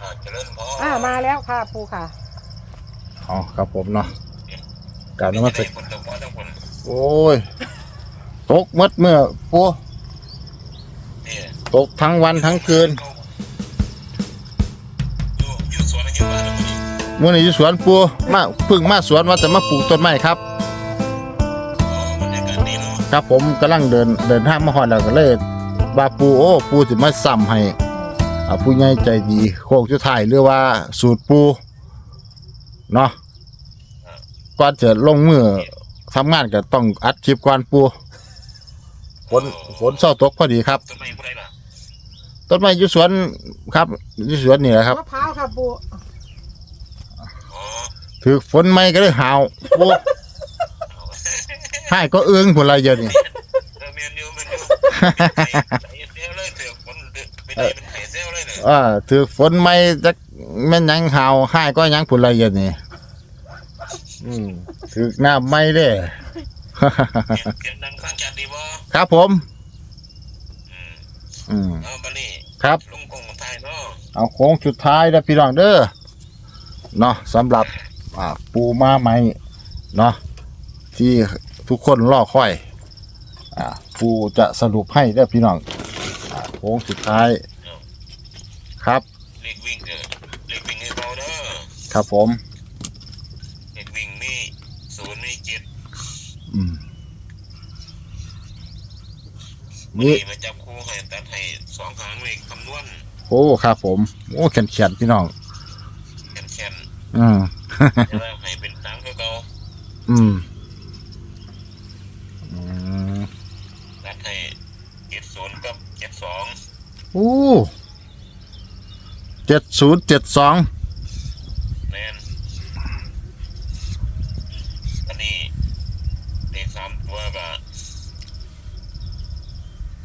อ่าเจริญพรอ่ามาแล้วค่ะปูค่ะอ๋อครับผมเนาะกรารนมัสไม่การได้คนตะวันทั้งคนโอ้ย ตกหมดเมื่อปูนี่ตกทั้งวันทั้งคืนอยู่อยู่สวนอายุบ้านแล้วมื้อนี้มื่อนี้อยู่สวนปูมาเพึ่งมาสวนว่าจะมาปลูกต้นไม้ครับ อ๋อบรรยากาศดีเนาะครับผมกำลังเดินเดินทางมาฮอดแล้วก็เลยบาปูโอ้ปูสิมาซ้ำให้ อ่าผู้ใหญ่ใจดีโคกสุดท้ายหรือว่าสูตรปูเนาะก่อนจะลงมือทำงานก็ต้องอัดคลิปก่อนปูฝนฝนเศร้าตกพอดีครับ ต้นไม้ผู้ใดล่ะต้นไม้อยู่สวนครับอยู่สวนนี่แหละครับ มะพร้าวค่ะปูอ๋อถือฝนไม่ก็เลยหาวปูเอาให้ก็เอื้องผลอะไรเยอะนี่เออเมียนอยู่เมียนอยู่ไอ้เซลเลยเถือกคนเป็นไอ้เป็นไห้ เซลเลยเนี่ยอ่าถือฝนไม่จะแม่นหยังหาวให้ก็หยังผลอะไรเยอะนี่อืมถือหน้าไม่เด้ เสียงดังฟังชัดดีบ่ครับผม อืมอืม เอาบัดนี้ครับ ลุงกงของไทยเนาะเอาโค้งสุดท้ายแล้วพี่น้องเด้อเนาะสำหรับอ่าปูมาใหม่เนาะที่ทุกคนรอคอยอ่าปูจะสรุปให้เด้อพี่น้องอ่าโค้งสุดท้าย ครับเล็กวิ่งเด้อเล็กวิ่งให้เบาเด้อครับผมเล็กวิ่งมีศูนย์มีเจ็ดอืมนี่นี่มาจับคู่ให้ตัดให้สองครั้งเลขคำนวณโอ้ครับผม โอ้เขียนเขียนๆพี่น้องแข็งแข็งอืมจะได้ให้เป็นสามคือเก่าอืมอืมตัดให้เจ็ดศูนย์กับเจ็ดสองโอ้ เจ็ดศูนย์เจ็ดสองแมนอันนี้เลขสามตัวก็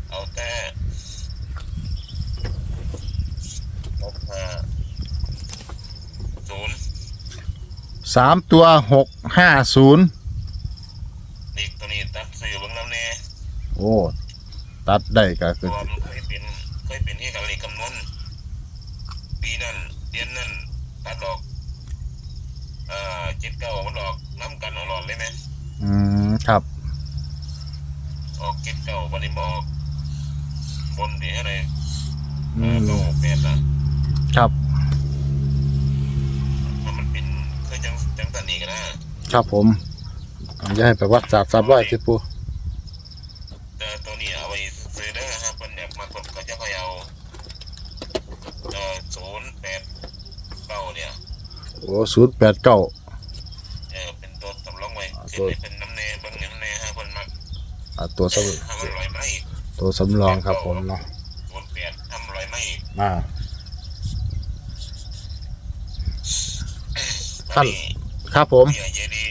เอาแต่หกห้าศูนย์สามตัวหกห้าศูนย์เลขตัวนี้ตัดสื่อเบางน้ำแน่โอ้ ตัดได้ก็เพคือราะว่ามันเคยเป็นเคยเป็นที่กันเลขคำนวณปีนั้น เดือนนั้นตัดดอกเอ่อเจ็ดเก้ามันออกน้ำกันเอาหลอดเลยไหมอืมครับออกเจ็ดเก้าวันนี้บออกบนที่อะไรอืเอ่อมเก้าแปดนะครับถ้ามันเป็นเคยจังจังตันนี่กันนะครับผมอย่าให้ประวัติศาสตร์สามร้อยสิปูแต่ตัวนี้เอาไว้ซื้อได้อครับมันอยากมากดก็จะพยายามเอ่อศูนย์แปดเก้าเนี่ยโอ้ศูนย์แปดเก้าเออเป็นตัวสำรองไว้อ่าสิตัวได้เป็นน้ำแน่เบิ่งน้ำแน่ฮะคนมักตัวสทำอร่อยไหมาอีกำตัวสำรองครับผมเนาะศูนย์แปดทำอร่อยไหมาอีกอ่าท่านอัครับผม ผู้ใหญ่ใจดี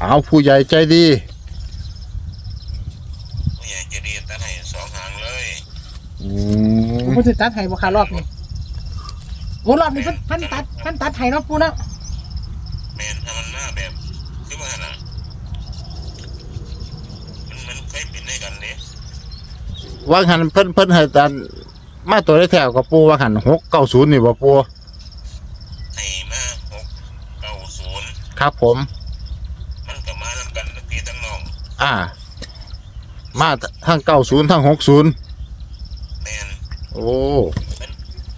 เอาผู้ใหญ่ใจดีผู้ใหญ่ใจดีตัดให้สองหางเลย อืมปูจะตัดไห้บ่ค่ะรอบนี้ โอ้รอบนี้เพิ่นเพิ่นตัดเพิ่นตัดไห้เนาะปูเนาะแมนถ้ามันมาแบบคือว่าน่ะมันมันเคยเป็นให้กันเนี่ยว่างหันเพิ่นเพิ่นให้ตันมาตัวได้แถวกับปูว่างหันหกเก้าศูนย์นี่บ่ปูให้มาหกเก้าศูนย์ครับผม มันก็มานำกันทั้งพี่ทั้งน้องอ่า มาทั้งเก้าศูนย์ทั้งหกศูนย์แมนโอ้ มัน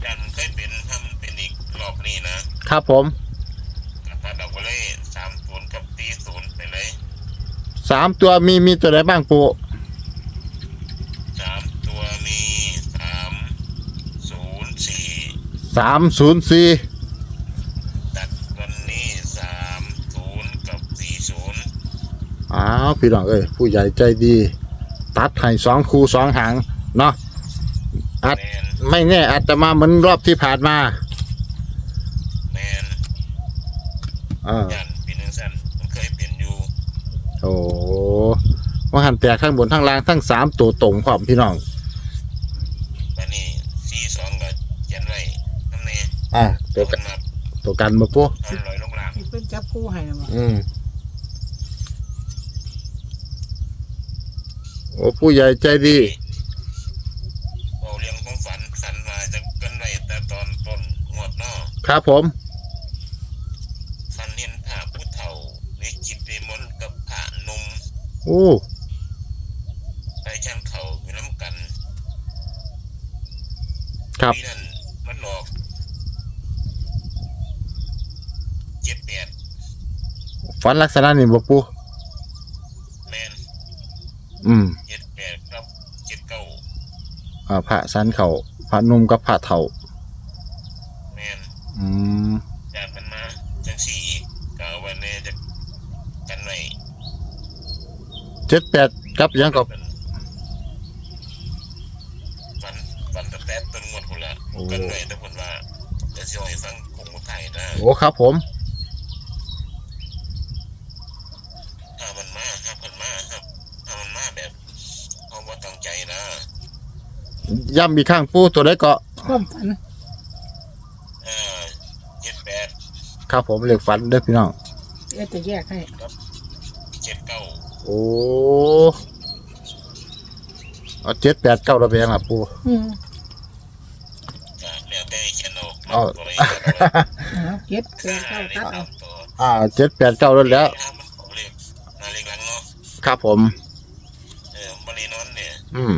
ยันเคยเป็นถ้ามันเป็นอีกรอบนี้นะ ครับผมก็ตัดออกไปเลยสามศูนย์กับตีศูนย์ไปเลยสามตัวมีมีตัวไหนบ้างปูสามตัวมีสามศูนย์สี่สามศูนย์สี่ตัดวันนี้สามศูนย์กับสี่ศูนย์อ้าวพี่น้องเอ้ยผู้ใหญ่ใจดี ตัดให้สองคู่สองหางเนาะอัดแมนไม่แน่อาจจะมาเหมือนรอบที่ผ่านมา แมน อ่ายันปีนึงสั้นมันเคยเปลี่ยนอยู่โอ้ว่าหันแตกข้างบนทั้งล่างทั้งสามตัวตรงพร้อมพี่น้องวันนี้สี่สองกับยันไว้น้ำเน่อ่าตัวมักันนมาตัวกันมาปูทำลอยลงล่างเพิ่นจับคู่ให้นะบ่อืมโอ้ผู้ใหญ่ใจดี เอาเรื่องของฝันฝันมาจะกันไว้แต่ตอนต้นงวดครับผม ฟันเห็นผ่าผู้เฒ่าในจิตในมนต์กับผ่าหนม โอ้ไปช่างเขาอยู่น้ำกันครับปีนั้นมันหลอกเจ็ดแปดฝันลักษณะนี้บ่ปูแมนอืมเจ็ดแปดครับเจ็ดเก้าอ่าพระสันเขาพระหนุ่มกับพระเฒ่าแมนอืม จากมันมาจังสี่อีกก็เอาไว้ในจะกันไว้ เจ็ดแปดกับหยังกับฝันฝันตั้งแต่ต้นงวดคนละโอ้กันไว้แต่คนว่าจะช่วยฟังคงมุไทยนะโอ้ครับผม ถ้ามันมาถ้ามันมาครับถ้ามันมาแบบเอาว่าตั้งใจนะย้ำอีกครั้งปูตัวได้ก็ความฝันเออเจ็ดแปดครับผมเลขฝันเด้อพี่น้องเดี๋ยวจะแยกให้เจ็ดเก้าโอ้เอาเจ็ดแปดเก้าระเบียงล่ะปูอืมก็แล้วแต่เขียนเอาเอาตัวนี้เอาเก็บเกิค่านเข้าในตัดเอาสามตัวอ่าเจ็ดแปดเก้าแล้วแล้ว ถ้ามันออกเลขนาเลขหลังเนาะครับผม เออบริโนอนเนี่ยอืม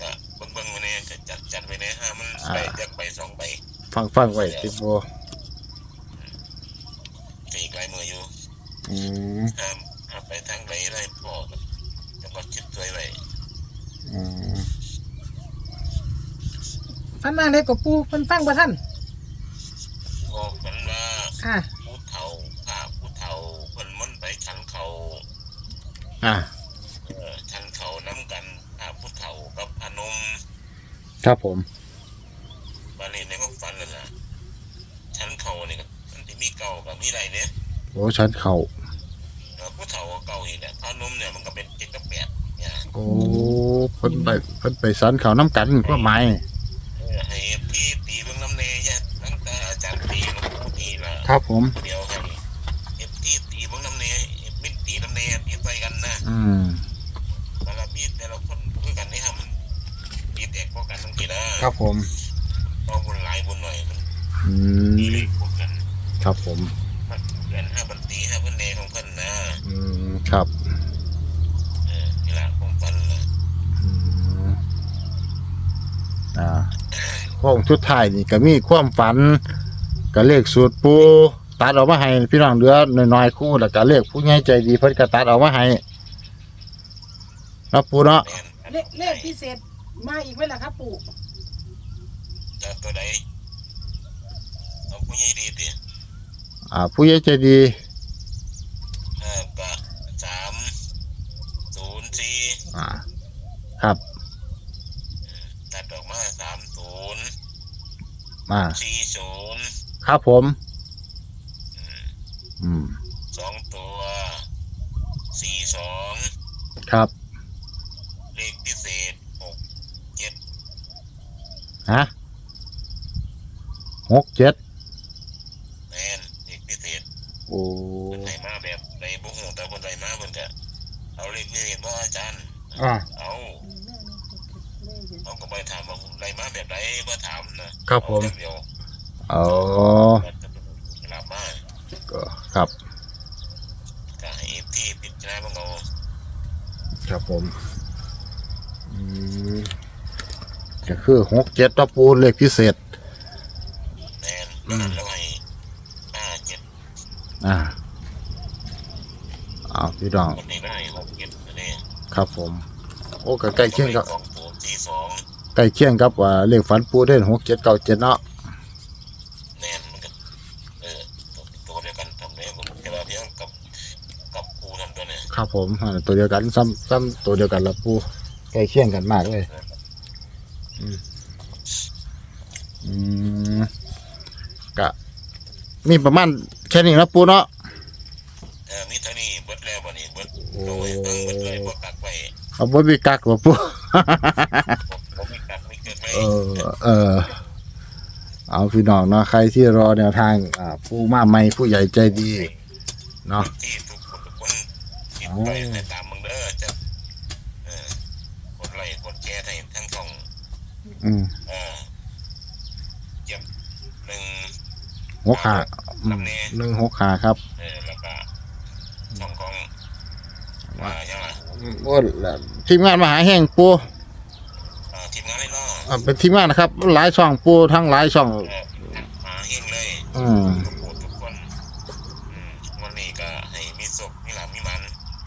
ก็เบิ่งเบิ่งๆไว้เนี่ยก็จัดจัดไว้เนี่ยห้ามันอ่าไปจากไปสองใบฟังฟังไว้ติปูก็อีกหลายมืออยู่อืมห้ามห้ามไปทางใดได้พอก็จะก็คิดตัวไว้ อืม ฝันมาได้กับปูมันฟังบ่ท่านก็ฝันว่าค่ะ ผู้เฒ่าข้าผู้เฒ่าเพิ่นมันไปฉันเขาอ่า เออฉันเขาน้ำกันข้าผู้เฒ่ากับพนมครับผม บาลีในก็ฝันนั่นล่ะฉันเขานี่ก็มันที่มีเก่ากับมีไรเนี่ยโอ้ชันเข่าเออผู้เฒ่าก็เก่าอีกแหละพนมเนี่ยมันก็เป็นเจ็ดกับแปดเนี่ยโอ้เพิ่นไปเพิ่นไปสันเขาน้ำกันก็หม ครับผมเดียวให้เอฟที่ตีเบิ่งน้ำเนยเอฟมินตีน้ำเนยตีใส่กันนะอืมแต่ละมีแต่ละคนคือกันนี่ฮะมันตีแตกพอกันทั้งทีนะครับผมต้องบุญหลายบุญหน่อยมันอืตีมเลยพวกกันครับผม มันเดือนห้าบันตีห้าบันเนยของเพิ่นนะอืมครับเออนี่แหละผมฟันละอืมอ่าห้องชุดท้ายนี่ก็มีความฝัน ก็เลขสูตรปูตัดออกมาให้พี่น้องเหลือน้อยๆคู่แล้วก็เลขผู้ใหญ่ใจดีเพิ่นก็ตัดออกมาให้เนาะปูเนาะแม่นเลขเลขพิเศษมาอีกไหมล่ะครับปู่จะตัวใดเอาผู้ใหญ่ดีติอ่าผู้ใหญ่ใจดีเออก็สามศูนย์สี่อ่าครับตัดออกมาสามศูนย์อ่าสี่ศูนย์ ครับผม อืม สองตัวสี่สองครับ เลขพิเศษหกเจ็ดฮะหกเจ็ดแมนเลขพิเศษโอ้ คนไหนมาแบบในบุ้งแต่คนไหนมาเพิ่นก็เอาเลขพิเศษว่าอาจารย์ อ่า เอาเอาก็ไปถามว่าไรมาแบบไหนมาถามนะครับผม เอาอย่างเดียว อ๋อแล้วจะเป็นเวลามาก็ครับก็ให้เอฟที่พิจารณาบ้างเอาครับผมอืมก็คือหกเจ็ดต่อปูเลขพิเศษ แมนอืม แล้วให้ห้าเจ็ดอ่าเอาพี่น้องคนนี้ก็ให้หกเจ็ดนี่ครับผม โอ้ก็ใกล้เคียงกับสองตัวสี่สองใกล้เคียงกับว่าเลขฝันปูได้หกเจ็ดเก้าเจ็ดเนาะ แนนมันก็เออตัวตัวเดียวกันทำได้ผมแต่ว่าเพียงกับกับครูทำตัวเนี่ย ครับผมอ่าตัวเดียวกันซ้ำซ้ำตัวเดียวกันละปูใกล้เคียงกันมากเลยอืมก็มีประมาณแค่นี้นะปูเนาะเออมีเท่านี้เบิดแล้ววันนี้เบิดโอ้โดยเบิ่งเบิดเลยพวกกักไว้เอาบ่มีกักบ่ปูผมผมมีกักมีเกิดไว้เออเออ เอาพี่น้องเนาะใครที่รอแนวทาง อ่า ผู้มาใหม่ผู้ใหญ่ใจดี เนาะ ที่ทุกคนทุกคนคิด ไปในตามมึงเด้อจะเออกดไลค์กดแชร์ให้ทั้งสองอืมเออเจ็บในนึ่งหกขาอืมหนึ่งหกขาครับ เออแล้วก็ช่องของว่ายังไงโอ้ทีมงานมหาแห่งปูเอ่อทีมงานเลยเนาะอ่าเป็นทีมงานนะครับ หลายช่องปูทั้งหลายช่องเออหาเฮงเลย อืม ทุกคนทุกคนอืมวันนี้ก็ให้มีสุขมีหลับมีมัน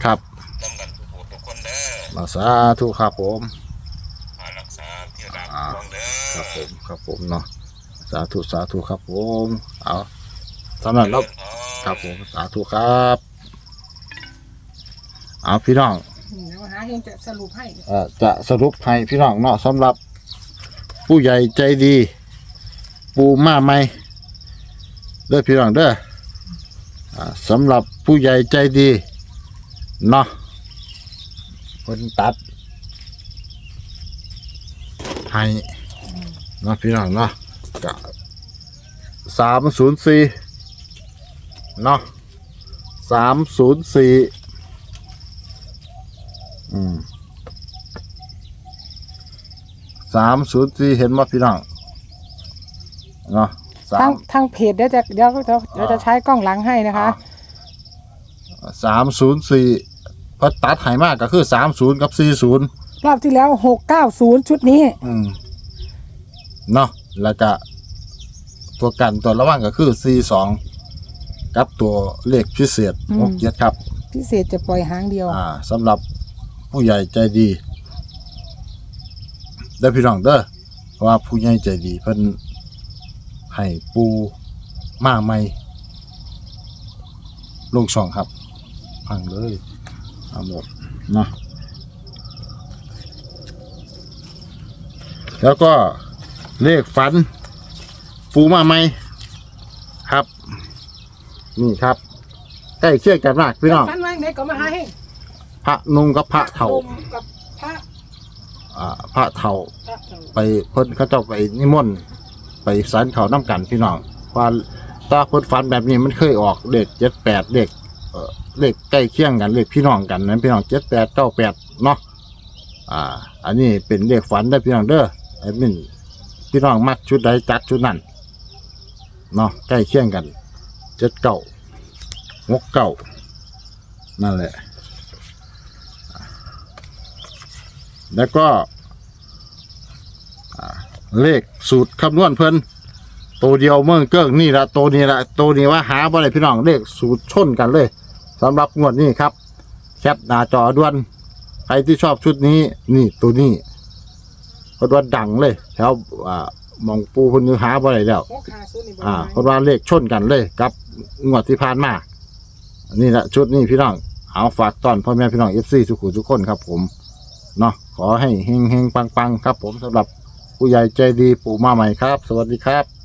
ครับ นำกันทุกคนทุกคนเด้ อมาสาธุครับผมมารักษาเที่ยวดาบอ่าวงเด้อครับผมครับผมเนาะสาธุสาธุครับผมเอาสำหรับเรา ครับผมสาธุครับ เอาพี่น้องอืมเดี๋ยวมาหาเฮงจะสรุปให้ เอ่อจะสรุปให้พี่น้องเนาะสำหรับผู้ใหญ่ใจดี ปูมาไหมเด้อพี่น้องเด้ออ่าสำหรับผู้ใหญ่ใจดีเนาะ คนตัดให้เนาะพี่น้องเนาะกะสามศูนย์สี่เนาะสามศูนย์สี่อืมสามศูนย์สี่เห็นไหมพี่น้องเนาะสาทางมทางเพจเดี๋ยวจะเดี๋ยวเดี๋ยวเดี๋ยวจะใช้กล้องหลังให้นะคะสามศูนย์สี่ พอตัดหายมากก็คือสามศูนย์กับสี่ศูนย์รอบที่แล้วหกเก้าศูนย์ชุดนี้ อืมเนาะแล้วก็ตัวกันตัวระหว่างก็คือสี่สองกับตัวเลขพิเศษอืม หกเจ็ดครับ พิเศษจะปล่อยหางเดียว อ่าสำหรับผู้ใหญ่ใจดีเด้อพี่น้องเด้อเพราะว่าผู้ใหญ่ใจดีเพิ่นให้ปูมาใหม่ลงช่องครับ พังเลย เอาหมดเนาะแล้วก็เลขฝัน ปูมาใหม่ครับ นี่ครับใกล้เคียงกันมากพี่น้องฟันไว้ไหนก็มาหาเฮงพระนุ่งกับพระเถาลมกับพระอ่าพระเถาพระเถาไปเพิ่นเขาเจ้าไปนิมนต์ไปสันเขาน้ำกันพี่น้องว่าตาเพิ่นฝันแบบนี้มันเคยออกเลขเจ็ดแปดเลขเอ่อ เลขใกล้เคียงกันเลขพี่น้องกันนั้นพี่น้องเจ็ดแปดเก้าแปดเนาะอ่า อันนี้เป็นเลขฝันได้พี่น้องเด้อไอ้มินพี่น้องมักชุดใดจัดชุดนั้นเนาะใกล้เคียงกันเจ็ดเก้าหกเก้านั่นแหละ แล้วก็เลขสูตรคำนวณเพิ่นตัวเดียวเมืองเกิ้งนี่ละตัวนี้ละตัวนี้ว่าหาบ่ได้พี่น้องเลขสูตรชนกันเลย สำหรับงวดนี้ครับ แคปหน้าจอด่วน ใครที่ชอบชุดนี้ นี่ตัวนี้เพราะว่าดังเลยแถวอ่ามองปูเพิ่นยังหาบ่ได้แล้วหกห้าศูนย์นี่บ่อ่าได้เพราะว่าเลขชนกันเลยกับงวดที่ผ่านมาอันนี่แหละชุดนี้พี่น้อง เอาฝากตอนพ่อแม่พี่น้องเอฟซีทุกคนทุกคนครับผม เนาะขอให้เฮงเฮงปังปังๆ ครับผมสำหรับผู้ใหญ่ใจดีปู่มาใหม่ครับ สวัสดีครับ